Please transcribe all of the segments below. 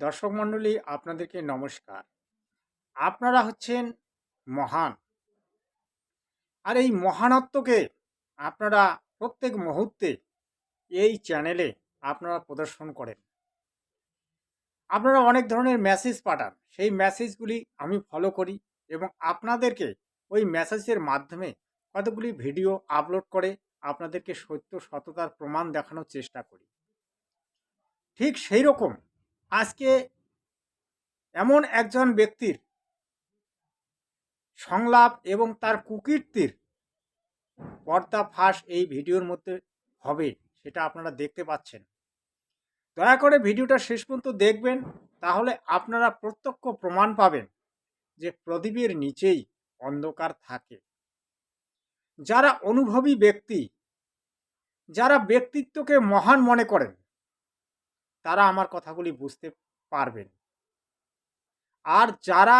দর্শক মণ্ডলী, আপনাদেরকে নমস্কার। আপনারা হচ্ছেন মহান। আর এই মহানত্বকে আপনারা প্রত্যেক মুহূর্তে এই চ্যানেলে আপনারা প্রদর্শন করেন। আপনারা অনেক ধরনের মেসেজ পাঠান। সেই মেসেজগুলি আমি ফলো করি এবং আপনাদেরকে ওই মেসেজের মাধ্যমে কতগুলি ভিডিও আপলোড করে আপনাদেরকে সত্য, সততার প্রমাণ দেখানোর চেষ্টা করি। ঠিক সেই রকম আজকে এমন একজন ব্যক্তির সংলাপ এবং তার কুকীর্তির পর্দা ফাঁস এই ভিডিওর মধ্যে হবে, সেটা আপনারা দেখতে পাচ্ছেন। দয়া করে ভিডিওটা শেষ পর্যন্ত দেখবেন, তাহলে আপনারা প্রত্যক্ষ প্রমাণ পাবেন যে প্রদীপের নিচেই অন্ধকার থাকে। যারা অনুভবী ব্যক্তি, যারা ব্যক্তিত্বকে মহান মনে করেন তারা আমার কথাগুলি বুঝতে পারবেন। আর যারা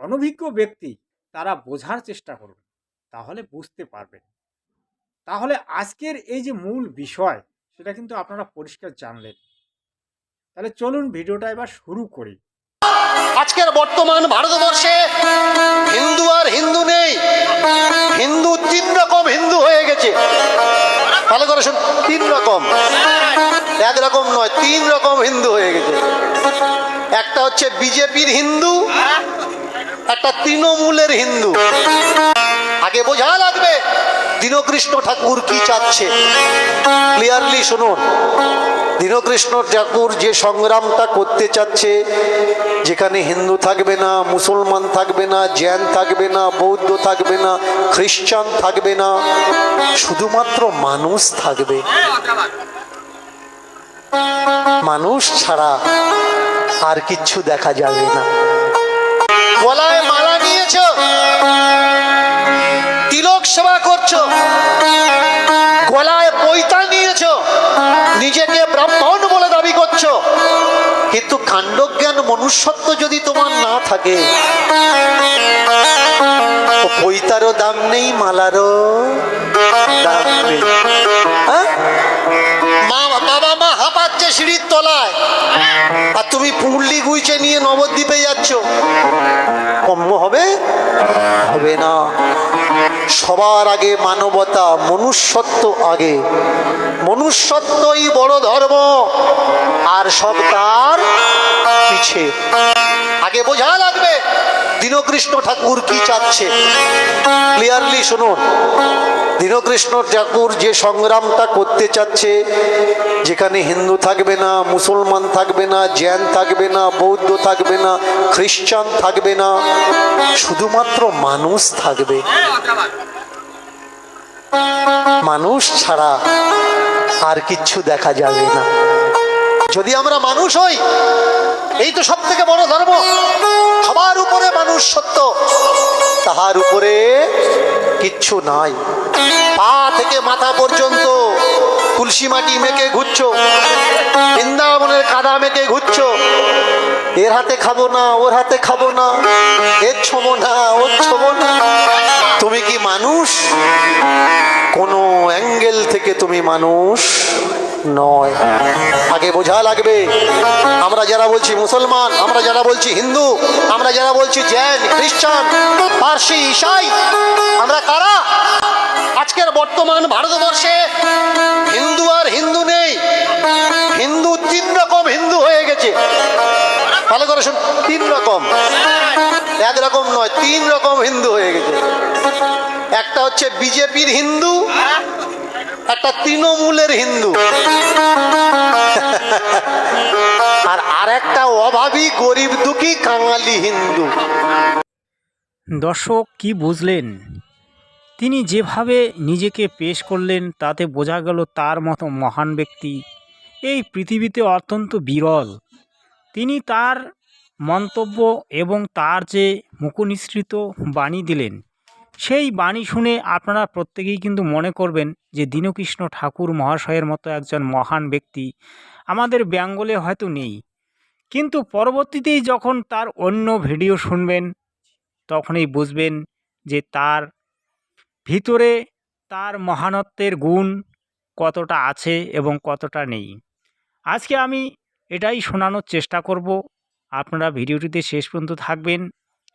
অনভিজ্ঞ ব্যক্তি, তারা বোঝার চেষ্টা করুন, তাহলে বুঝতে পারবেন। তাহলে আজকের এই যে মূল বিষয়, সেটা কিন্তু আপনারা পরিষ্কার জানলেন। তাহলে চলুন ভিডিওটা এবার শুরু করি। আজকের বর্তমান ভারতবর্ষে হিন্দু আর হিন্দু নেই। হিন্দু তিন রকম হিন্দু হয়ে গেছে। ভালো করে তিন রকম। এক রকম নয় তিন রকম হিন্দু হয়ে গেছে। একটা হচ্ছে বিজেপির হিন্দু, একটা তৃণমূলের হিন্দু। আগে বোঝা লাগবে, দীনকৃষ্ণ ঠাকুর কি চাচ্ছে। ক্লিয়ারলি শুনুন, দীনকৃষ্ণ ঠাকুর যে সংগ্রামটা করতে চাচ্ছে, যেখানে হিন্দু থাকবে না, মুসলমান থাকবে না জ্যান থাকবে না, বৌদ্ধ থাকবে না খ্রিস্টান থাকবে না, শুধুমাত্র মানুষ থাকবে। মানুষ ছাড়া আর কিচ্ছু দেখা যাবে না। গলায় মালা নিয়েছ তিলক সেবা করছ, গলায় পৈতা নিয়েছো, নিজেকে ব্রাহ্মণ বলে দাবি করছ। কিন্তু কাণ্ডজ্ঞান মনুষ্যত্ব যদি তোমার না থাকে পৈতারও দাম নেই, মালারও দাম নেই। হ্যাঁ? বাবা সিঁড়ির তলায়। আর তুমি পুরলি গুইচে নিয়ে নবদ্বীপে যাচ্ছ। কম্য হবে? হবে না। সবার আগে মানবতা, মনুষ্যত্ব আগে। মনুষ্যত্বই বড় ধর্ম। আর সব তার পিছে। আগে বোঝা লাগবে। দীনকৃষ্ণ ঠাকুর কি চাচ্ছে? ক্লিয়ারলি শুনুন, দীনকৃষ্ণ ঠাকুর যে সংগ্রামটা করতে চাচ্ছে, যেখানে হিন্দু থাকবে না, মুসলমান থাকবে না জ্যান থাকবে না, বৌদ্ধ থাকবে না, খ্রিস্টান থাকবে না, শুধুমাত্র মানুষ থাকবে। মানুষ ছাড়া আর কিচ্ছু দেখা যাবে না। যদি আমরা মানুষ হই, এই তো সব থেকে বড় ধর্ম। সবার উপরে মানুষ সত্য, তাহার উপরে কিচ্ছু নাই। পা থেকে মাথা পর্যন্ত তুলসী মাটি মেখে ঘুরছো, বৃন্দাবনের কাদা মেখে ঘুরছো। এর হাতে খাব না, ওর হাতে খাব না, এর ছোবো না, ওর ছোবো না। তুমি কি মানুষ? কোনো অ্যাঙ্গেল থেকে তুমি মানুষ? নয়। আগে বোঝা লাগবে, আমরা যারা বলছি মুসলমান, আমরা যারা বলছি হিন্দু, আমরা যারা বলছি জৈন, খ্রিস্টান, পার্সি, ইসাই, আমরা কারা? আজকের বর্তমান ভারতবর্ষে হিন্দু আর হিন্দু নেই। হিন্দু তিন রকম হিন্দু হয়ে গেছে। ভালো করে শুন, তিন রকম। এক রকম নয়, তিন রকম হিন্দু হয়ে গেছে। একটা হচ্ছে বিজেপির হিন্দু একটা তৃণমূলের হিন্দু। আর আরেকটা অভাবী, গরিব দুঃখী কাঙালি হিন্দু। দর্শক, কি বুঝলেন? তিনি যেভাবে নিজেকে পেশ করলেন, তাতে বোঝা গেল তার মতো মহান ব্যক্তি। এই পৃথিবীতে অত্যন্ত বিরল। তিনি তার মন্তব্য এবং তার যে মুখনিসৃত বাণী দিলেন সেই বাণী শুনে আপনারা প্রত্যেকেই কিন্তু মনে করবেন যে দীনকৃষ্ণ ঠাকুর মহাশয়ের মতো একজন মহান ব্যক্তি আমাদের বেঙ্গলে হয়তো নেই। কিন্তু পরবর্তীতেই যখন তার অন্য ভিডিও শুনবেন, তখনই বুঝবেন যে তার ভিতরে তার মহানত্বের গুণ কতটা আছে এবং কতটা নেই। আজকে আমি এটাই শোনানোর চেষ্টা করব। আপনারা ভিডিওটিতে শেষ পর্যন্ত থাকবেন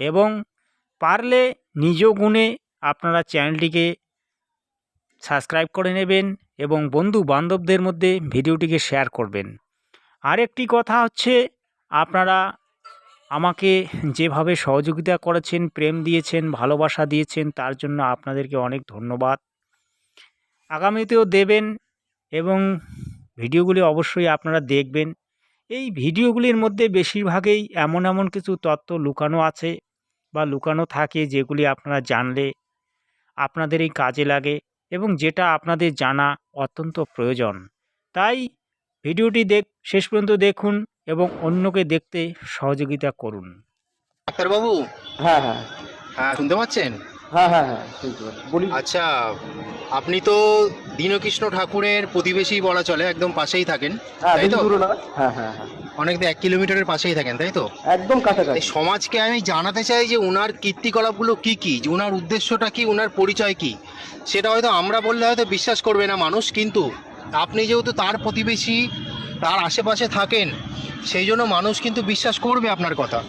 এবং পারলে নিজ গুণে আপনারা চ্যানেলটিকে সাবস্ক্রাইব করে নেবেন এবং বন্ধু বান্ধবদের মধ্যে ভিডিওটিকে শেয়ার করবেন। আরেকটি কথা হচ্ছে, আপনারা আমাকে যেভাবে সহযোগিতা করেছেন, প্রেম দিয়েছেন, ভালোবাসা দিয়েছেন, তার জন্য আপনাদেরকে অনেক ধন্যবাদ। আগামীতেও দেবেন এবং ভিডিওগুলি অবশ্যই আপনারা দেখবেন। এই ভিডিওগুলির মধ্যে বেশিরভাগেই এমন এমন কিছু তত্ত্ব লুকানো আছে বা লুকানো থাকে যেগুলি আপনারা জানলে আপনাদের এই কাজে লাগে এবং যেটা আপনাদের জানা অত্যন্ত প্রয়োজন। তাই ভিডিওটি দেখ শেষ পর্যন্ত দেখুন এবং অন্যকে দেখতে সহযোগিতা করুন। ডাক্তারবাবু হ্যাঁ হ্যাঁ। হ্যাঁ শুনতে পাচ্ছেন? হ্যাঁ হ্যাঁ হ্যাঁ বলি। আচ্ছা আপনি তো দীনকৃষ্ণ ঠাকুরের প্রতিবেশী বলা চলে একদম পাশেই থাকেন হ্যাঁ তাই বেশি তো? দূরে না হ্যাঁ হ্যাঁ হ্যাঁ। অনেক এক কিলোমিটারের পাশেই থাকেন তাই তো? একদম কাছাকাছি। এই সমাজকে আমি জানাতে চাই যে ওনার কীর্তিকলাপগুলো কি কি? যে ওনার উদ্দেশ্যটা কি? ওনার পরিচয় কি? সেটা হয়তো আমরা বললে হয়তো বিশ্বাস করবে না মানুষ কিন্তু আপনি যেহেতু তার প্রতিবেশী তার আশেপাশে থাকেন সেই জন্য মানুষ কিন্তু বিশ্বাস করবে আপনার কথা।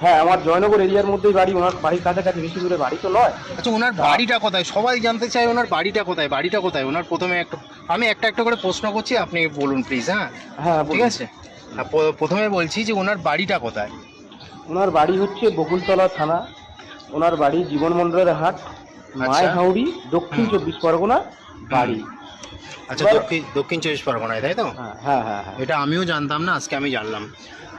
হ্যাঁ আমার জয়নগর এরিয়ার মধ্যেই বাড়ি ওনার বাড়ির কাছাকাছি বেশি দূরে বাড়ি তো নয়। আচ্ছা ওনার বাড়িটা কোথায়? সবাই জানতে চায় ওনার বাড়িটা কোথায় বাড়িটা কোথায়? ওনার প্রথমে একটা আমি একটা একটা করে প্রশ্ন করছি আপনি বলুন প্লিজ হ্যাঁ? হ্যাঁ ঠিক। আছে? প্রথমে বলছি যে ওনার বাড়িটা কোথায়? ওনার বাড়ি হচ্ছে বকুলতলা থানা। ওনার বাড়ি জীবন মন্ডলের হাট মায় হাউড়ি দক্ষিণ চব্বিশ পরগনা বাড়ি। আচ্ছা দক্ষিণ দক্ষিণ চব্বিশ পরগনায় তাই তো? হ্যাঁ হ্যাঁ হ্যাঁ হ্যাঁ। এটা আমিও জানতাম না আজকে আমি জানলাম।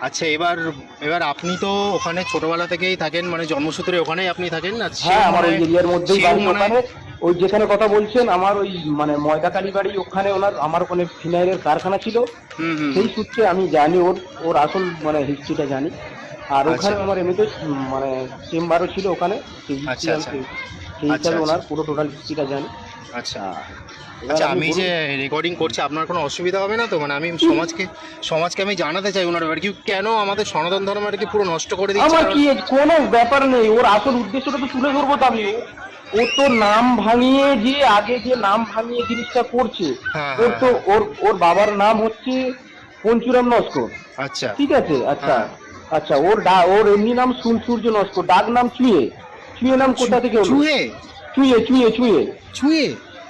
আচ্ছা এবার এবার আপনি তো ওখানে ছোটবেলা থেকেই থাকেন মানে জন্মসূত্রে ওখানেই আপনি থাকেন সেও হ্যাঁ আমার ওই এরিয়ার মধ্যেই বাড়ি ওখানে। ওই যেখানে কথা বলছেন আমার ওই মানে ময়দাকালী বাড়ি ওখানে ওনার আমার ওখানে ফিনাইলের কারখানা ছিল। সেই সূত্রে আমি জানি ওর ওর আসল মানে হিস্ট্রিটা জানি। আর ওখানে আচ্ছা। আমার এমনিতে মানে চেম্বারও ছিল ওখানে। সেই আচ্ছা, হিসাবে আচ্ছা। ওনার পুরো টোটাল হিস্ট্রিটা জানি। আচ্ছা। আচ্ছা আমি যে রেকর্ডিং করছি আপনার কোনো অসুবিধা হবে না তো? মানে আমি সমাজকে সমাজকে আমি জানাতে চাই ওনার ব্যাপারে। কি কেন আমাদের সনাতন ধর্মটাকে পুরো নষ্ট করে দিচ্ছে? আমার কি কোনো ব্যাপার নেই ওর আসল উদ্দেশ্যটা তো তুলে ধরবো তো আমি ও তো নাম ভাঙিয়ে যে আগে যে নাম ভাঙিয়ে জিনিসটা করছে হ্যাঁ, ওর তো হ্যাঁ, ওর ওর বাবার নাম হচ্ছে পঞ্চুরাম নস্কর। আচ্ছা। ঠিক আছে? আচ্ছা। হ্যাঁ। আচ্ছা ওর ডা ওর এমনি নাম সুন সূর্য নস্কর ডাক নাম চুয়ে। চুয়ে নাম কোথা থেকে হলো? চুয়ে? চুয়ে চুয়ে চুয়ে। চুয়ে?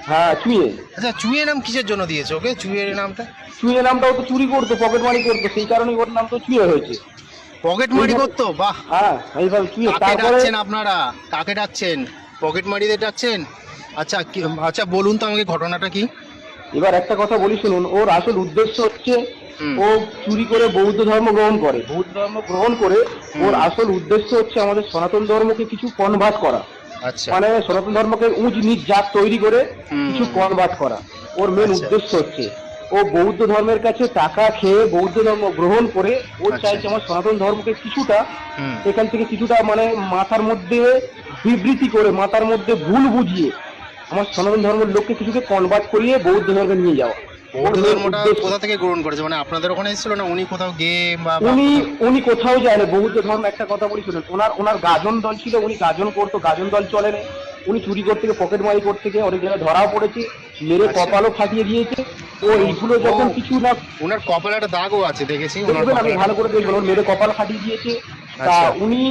হ্যাঁ চুয়ে। আচ্ছা চুয়ে নাম কিসের জন্য দিয়েছে ওকে? চুয়ের নামটা? চুয়ে নামটাও তো চুরি করতো পকেট মারি করতো সেই কারণে ওর নাম তো চুয়ে হয়েছে। পকেট মারি করতো? বাহ! হ্যাঁ এইভাবে চুয়ে। তারপরে ডাকছেন আপনারা? কাকে ডাকছেন? পকেট মারিদের ডাকছেন? আচ্ছা আচ্ছা বলুন তো আমাকে ঘটনাটা কি? এবার একটা কথা বলি শুনুন। ওর আসল উদ্দেশ্য হচ্ছে ও চুরি করে বৌদ্ধ ধর্ম গ্রহণ করে। বৌদ্ধ ধর্ম গ্রহণ করে ওর আসল উদ্দেশ্য হচ্ছে আমাদের সনাতন ধর্মকে কিছু কনভার্ট করা। মানে সনাতন ধর্মকে উঁচ নিচ জাত তৈরি করে। কিছু কনভার্ট করা ওর মেন আচ্ছা। উদ্দেশ্য হচ্ছে ও বৌদ্ধ ধর্মের কাছে টাকা খেয়ে বৌদ্ধ ধর্ম গ্রহণ করে ও আচ্ছা। চাইছে আমার সনাতন ধর্মকে কিছুটা এখান থেকে কিছুটা মানে মাথার মধ্যে বিবৃতি করে মাথার মধ্যে ভুল বুঝিয়ে আমার সনাতন ধর্মের লোককে কিছুকে কনভার্ট করিয়ে বৌদ্ধ ধর্মে নিয়ে যাওয়া বৌদ্ধ ধর্মটা কোথা থেকে গ্রহণ করেছে? মানে আপনাদের ওখানে এসেছিল না? উনি কোথাও গিয়ে বা বা- উনি উনি কোথাও যায় না বৌদ্ধ ধর্ম একটা কথা বলি শুনুন। ওনার ওনার গাজন দল ছিল উনি গাজন করতো গাজন দল চলে না উনি চুরি করতে গিয়ে পকেট মারি করতে গিয়ে অনেক জায়গায় ধরাও পড়েছে মেরে আচ্ছা। কপালও ফাটিয়ে দিয়েছে। ও এইগুলো যখন কিছু না ওনার কপালে একটা দাগও আছে দেখেছি আমি ভালো করে দেখবেন ওর মেরে কপাল ফাটিয়ে দিয়েছে। তা আচ্ছা। উনি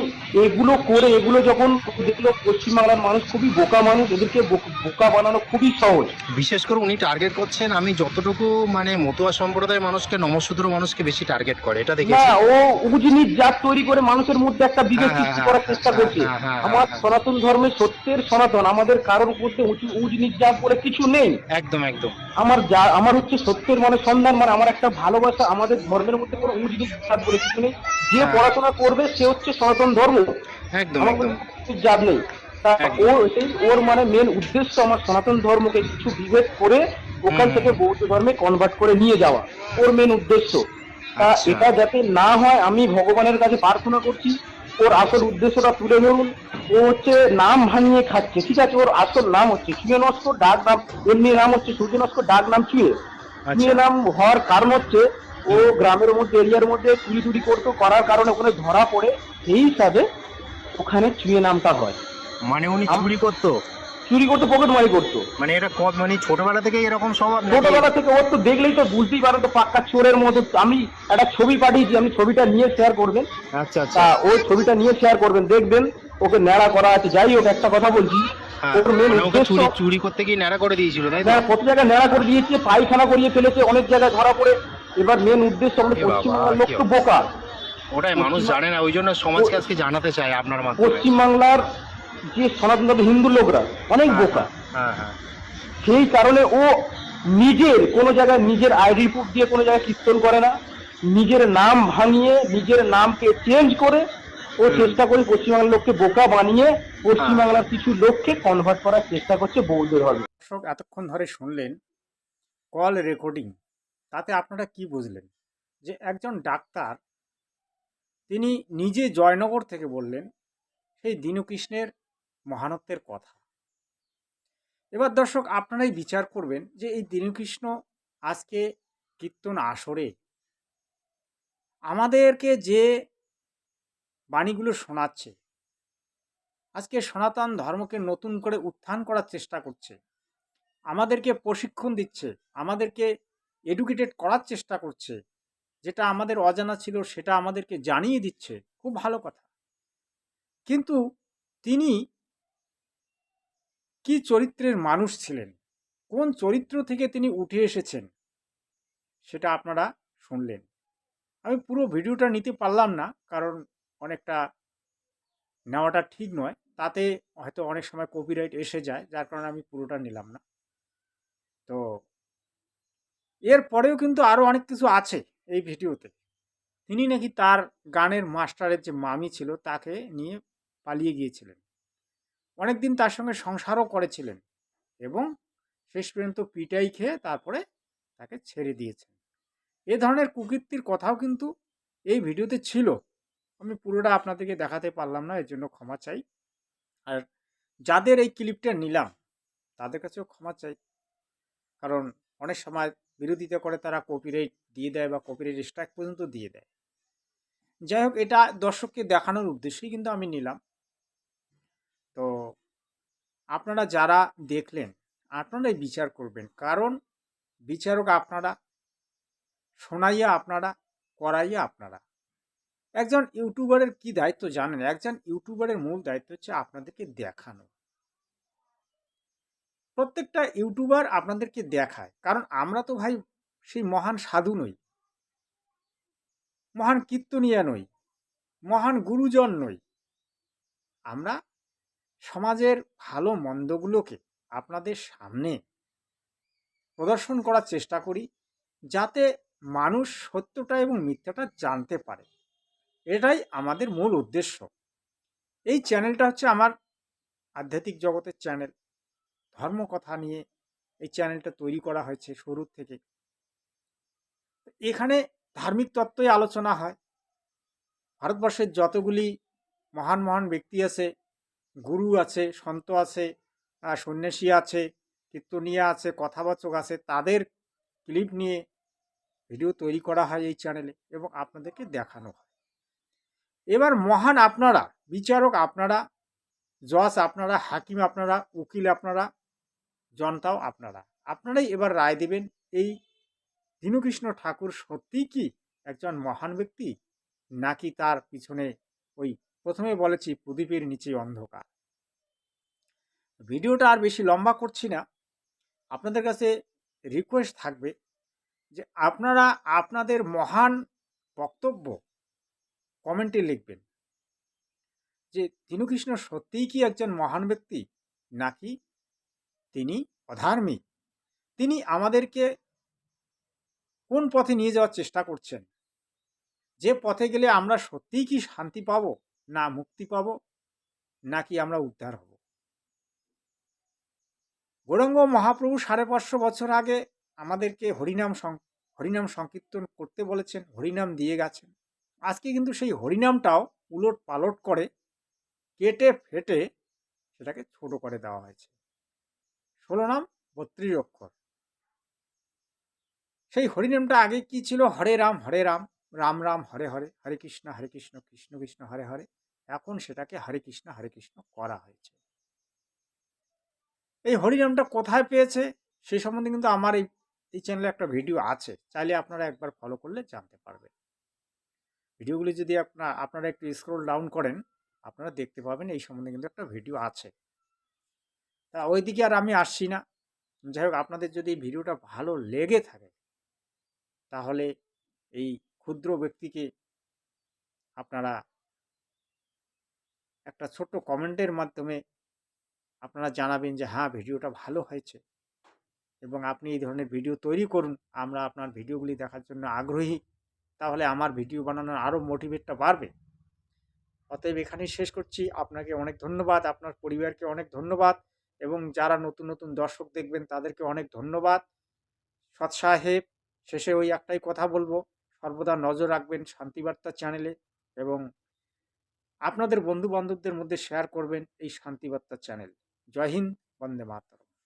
এগুলো করে এগুলো যখন দেখল পশ্চিমবাংলার মানুষ খুবই বোকা মানুষ এদেরকে বোকা বানানো খুবই সহজ বিশেষ করে উনি টার্গেট করছেন আমি যতটুকু মানে মতুয়া সম্প্রদায়ের মানুষকে নমশূদ্র মানুষকে বেশি টার্গেট করে এটা না দেখেছি ও উজনির জাত তৈরি করে মানুষের মধ্যে একটা বিবেক হ্যাঁ, সৃষ্টি হ্যাঁ, করার হ্যাঁ, চেষ্টা হ্যাঁ, করছে হ্যাঁ, হ্যাঁ, আমার হ্যাঁ। সনাতন ধর্মের সত্যের সনাতন আমাদের কারোর মধ্যে উজনির জাত বলে কিছু নেই একদম একদম আমার যা আমার হচ্ছে সত্যের মানে সন্ধান মানে আমার একটা ভালোবাসা আমাদের ধর্মের মধ্যে কোনো উজনির জাত বলে কিছু নেই যে হ্যাঁ। পড়াশোনা করবে সে হচ্ছে সনাতন ধর্ম। একদম একদম। জাত নেই। তা একদম। সেই ওর মানে মেন উদ্দেশ্য আমার সনাতন ধর্মকে কিছু বিভেদ করে ওখান থেকে বৌদ্ধ ধর্মে কনভার্ট করে নিয়ে যাওয়া ওর মেন উদ্দেশ্য। তা আচ্ছা। এটা যাতে না হয় আমি ভগবানের কাছে প্রার্থনা করছি ওর আসল উদ্দেশ্যটা তুলে ধরুন। ও হচ্ছে নাম ভাঙিয়ে খাচ্ছে ঠিক আছে? ওর আসল নাম হচ্ছে চুয়ে নস্কর ডাক নাম এমনি নাম হচ্ছে সূর্য নস্কর ডাক নাম চুয়ে। আচ্ছা। চুয়ে নাম হওয়ার কারণ হচ্ছে ও গ্রামের মধ্যে এরিয়ার মধ্যে চুরি টুরি করতো করার কারণে ওখানে ধরা পড়ে। সেই হিসাবে ওখানে চুয়ে নামটা হয়। মানে উনি চুরি করতো? চুরি করতো পকেট মারি করতো। মানে এটা কত মানে ছোটবেলা থেকে এরকম স্বভাব ছোটবেলা থেকে ওর তো দেখলেই তো বুঝতেই পারো তো পাক্কা চোরের মতো। আমি একটা ছবি পাঠিয়েছি আমি ছবিটা নিয়ে শেয়ার করবেন। আচ্ছা আচ্ছা। ওই ছবিটা নিয়ে শেয়ার করবেন দেখবেন ওকে ন্যাড়া করা আছে। যাই হোক একটা কথা বলছি হ্যাঁ, ওর মেন উদ্দেশ্য চুরি করতে গিয়ে ন্যাড়া করে দিয়েছিল তাই হ্যাঁ, কত জায়গায় ন্যাড়া করে দিয়েছে পায়খানা করিয়ে ফেলেছে অনেক জায়গায় ধরা পড়ে। এবার মেন উদ্দেশ্য বাবা, পশ্চিমবাংলার লোক তো বোকা। ওটাই মানুষ জানে না ওই জন্য সমাজকে আজকে জানাতে চাই আপনার মাধ্যমে। পশ্চিমবাংলার যে সনাতন ধর্মের হিন্দু লোকরা অনেক বোকা। হ্যাঁ হ্যাঁ সেই কারণে ও নিজের কোনো জায়গায় নিজের আইডি প্রুফ দিয়ে কোনো জায়গায় কীর্তন করে না নিজের নাম ভাঙিয়ে নিজের নামকে চেঞ্জ করে ও চেষ্টা করে পশ্চিমবাংলার লোককে বোকা বানিয়ে পশ্চিমবাংলার কিছু লোককে কনভার্ট করার চেষ্টা করছে বৌদ্ধ ধর্মে। দর্শক এতক্ষণ ধরে শুনলেন কল রেকর্ডিং তাতে আপনারা কি বুঝলেন? যে একজন ডাক্তার তিনি নিজে জয়নগর থেকে বললেন, সেই দীনকৃষ্ণের মহানত্বের কথা। এবার দর্শক, আপনারাই বিচার করবেন যে এই দীনকৃষ্ণ আজকে কীর্তন আসরে আমাদেরকে যে বাণীগুলো শোনাচ্ছে, আজকে সনাতন ধর্মকে নতুন করে উত্থান করার চেষ্টা করছে, আমাদেরকে প্রশিক্ষণ দিচ্ছে, আমাদেরকে এডুকেটেড করার চেষ্টা করছে, যেটা আমাদের অজানা ছিল সেটা আমাদেরকে জানিয়ে দিচ্ছে, খুব ভালো কথা। কিন্তু তিনি কি চরিত্রের মানুষ ছিলেন? কোন চরিত্র থেকে তিনি উঠে এসেছেন? সেটা আপনারা শুনলেন। আমি পুরো ভিডিওটা নিতে পারলাম না, কারণ অনেকটা নেওয়াটা ঠিক নয়। তাতে হয়তো অনেক সময় কপিরাইট এসে যায়, যার কারণে আমি পুরোটা নিলাম না। তো এর পরেও কিন্তু আরও অনেক কিছু আছে এই ভিডিওতে। তিনি নাকি তার গানের মাস্টারের যে মামি ছিল, তাকে নিয়ে পালিয়ে গিয়েছিলেন। অনেকদিন তার সঙ্গে সংসারও করেছিলেন এবং শেষ পর্যন্ত পিটাই খেয়ে তারপরে তাকে ছেড়ে দিয়েছেন। এ ধরনের কুকীর্তির কথাও কিন্তু এই ভিডিওতে ছিল। আমি পুরোটা আপনাদেরকে দেখাতে পারলাম না, এর জন্য ক্ষমা চাই। আর যাদের এই ক্লিপটা নিলাম, তাদের কাছেও ক্ষমা চাই। কারণ অনেক সময় বিরোধিতা করে তারা কপিরাইট দিয়ে দেয় বা কপিরাইট স্ট্রাইক পর্যন্ত দিয়ে দেয়। যাই হোক, এটা দর্শককে দেখানোর উদ্দেশ্যেই কিন্তু আমি নিলাম। তো আপনারা যারা দেখলেন, আপনারাই বিচার করবেন। কারণ বিচারক আপনারা, শোনাইয়া আপনারা, করাইয়া আপনারা। একজন ইউটিউবারের কি দায়িত্ব জানেন? একজন ইউটিউবারের মূল দায়িত্ব হচ্ছে আপনাদেরকে দেখানো। প্রত্যেকটা ইউটিউবার আপনাদেরকে দেখায়। কারণ আমরা তো ভাই সেই মহান সাধু নই। মহান কীর্তনিয়া নই। মহান গুরুজন নই। আমরা সমাজের ভালো মন্দগুলোকে আপনাদের সামনে প্রদর্শন করার চেষ্টা করি, যাতে মানুষ সত্যটা এবং মিথ্যাটা জানতে পারে। এটাই আমাদের মূল উদ্দেশ্য। এই চ্যানেলটা হচ্ছে আমার আধ্যাত্মিক জগতের চ্যানেল। ধর্মকথা নিয়ে এই চ্যানেলটা তৈরি করা হয়েছে শুরুর থেকে। এখানে ধার্মিক তত্ত্বই আলোচনা হয়। ভারতবর্ষের যতগুলি মহান মহান ব্যক্তি আছে, গুরু আছে, সন্ত আছে সন্ন্যাসী আছে, কীর্তনিয়া আছে, কথাবাচক আছে, তাদের ক্লিপ নিয়ে ভিডিও তৈরি করা হয় এই চ্যানেলে এবং আপনাদেরকে দেখানো হয়। এবার মহান আপনারা, বিচারক আপনারা, জজ আপনারা, হাকিম আপনারা, উকিল আপনারা জনতাও আপনারা। আপনারাই এবার রায় দেবেন, এই দীনকৃষ্ণ ঠাকুর সত্যিই কি একজন মহান ব্যক্তি? নাকি তার পিছনে ওই প্রথমে বলেছি প্রদীপের নিচে অন্ধকার? ভিডিওটা আর বেশি লম্বা করছি না। আপনাদের কাছে রিকোয়েস্ট থাকবে যে আপনারা আপনাদের মহান বক্তব্য কমেন্টে লিখবেন যে দীনকৃষ্ণ সত্যিই কি একজন মহান ব্যক্তি? নাকি তিনি অধার্মিক তিনি আমাদেরকে কোন পথে নিয়ে যাওয়ার চেষ্টা করছেন? যে পথে গেলে আমরা সত্যিই কি শান্তি পাব, না মুক্তি পাব, নাকি আমরা উদ্ধার হব? গৌরঙ্গ মহাপ্রভু সাড়ে পাঁচশো বছর আগে আমাদেরকে হরিনাম হরিনাম সংকীর্তন করতে বলেছেন, হরিনাম দিয়ে গেছেন। আজকে কিন্তু সেই হরিনামটাও উলট পালট করে কেটে ফেটে সেটাকে ছোট করে দেওয়া হয়েছে। ষোলো নাম, বত্রিশ অক্ষর। সেই হরিনামটা আগে কি ছিল? হরে রাম হরে রাম রাম রাম, হরে হরে হরে কৃষ্ণ হরে কৃষ্ণ কৃষ্ণ কৃষ্ণ, হরে হরে। এখন সেটাকে হরে কৃষ্ণ হরে কৃষ্ণ করা হয়েছে। এই হরিনামটা কোথায় পেয়েছে? সেই সম্বন্ধে কিন্তু আমার এই এই চ্যানেলে একটা ভিডিও আছে। চাইলে আপনারা একবার ফলো করলে জানতে পারবেন। ভিডিওগুলি যদি আপনার, আপনারা একটু স্ক্রোল ডাউন করেন, আপনারা দেখতে পাবেন এই সম্বন্ধে কিন্তু একটা ভিডিও আছে। তা ওইদিকে আর আমি আসছি না। যাই হোক, আপনাদের যদি ভিডিওটা ভালো লেগে থাকে, তাহলে এই ক্ষুদ্র ব্যক্তিকে আপনারা একটা ছোট্ট কমেন্টের মাধ্যমে আপনারা জানাবেন যে হ্যাঁ ভিডিওটা ভালো হয়েছে। এবং আপনি এই ধরনের ভিডিও তৈরি করুন। আমরা আপনার ভিডিওগুলি দেখার জন্য আগ্রহী। তাহলে আমার ভিডিও বানানোর আরও মোটিভেটটা বাড়বে। অতএব এখানেই শেষ করছি। আপনাকে অনেক ধন্যবাদ। আপনার পরিবারকে অনেক ধন্যবাদ। এবং যারা নতুন নতুন দর্শক দেখবেন, তাদেরকে অনেক ধন্যবাদ। সৎ সাহেব, শেষে ওই একটাই কথা বলব। সর্বদা নজর রাখবেন শান্তিবার্তা চ্যানেলে এবং আপনাদের বন্ধু বান্ধবদের মধ্যে শেয়ার করবেন এই শান্তিবার্তা চ্যানেল জয় হিন্দ, বন্দে মাতরম।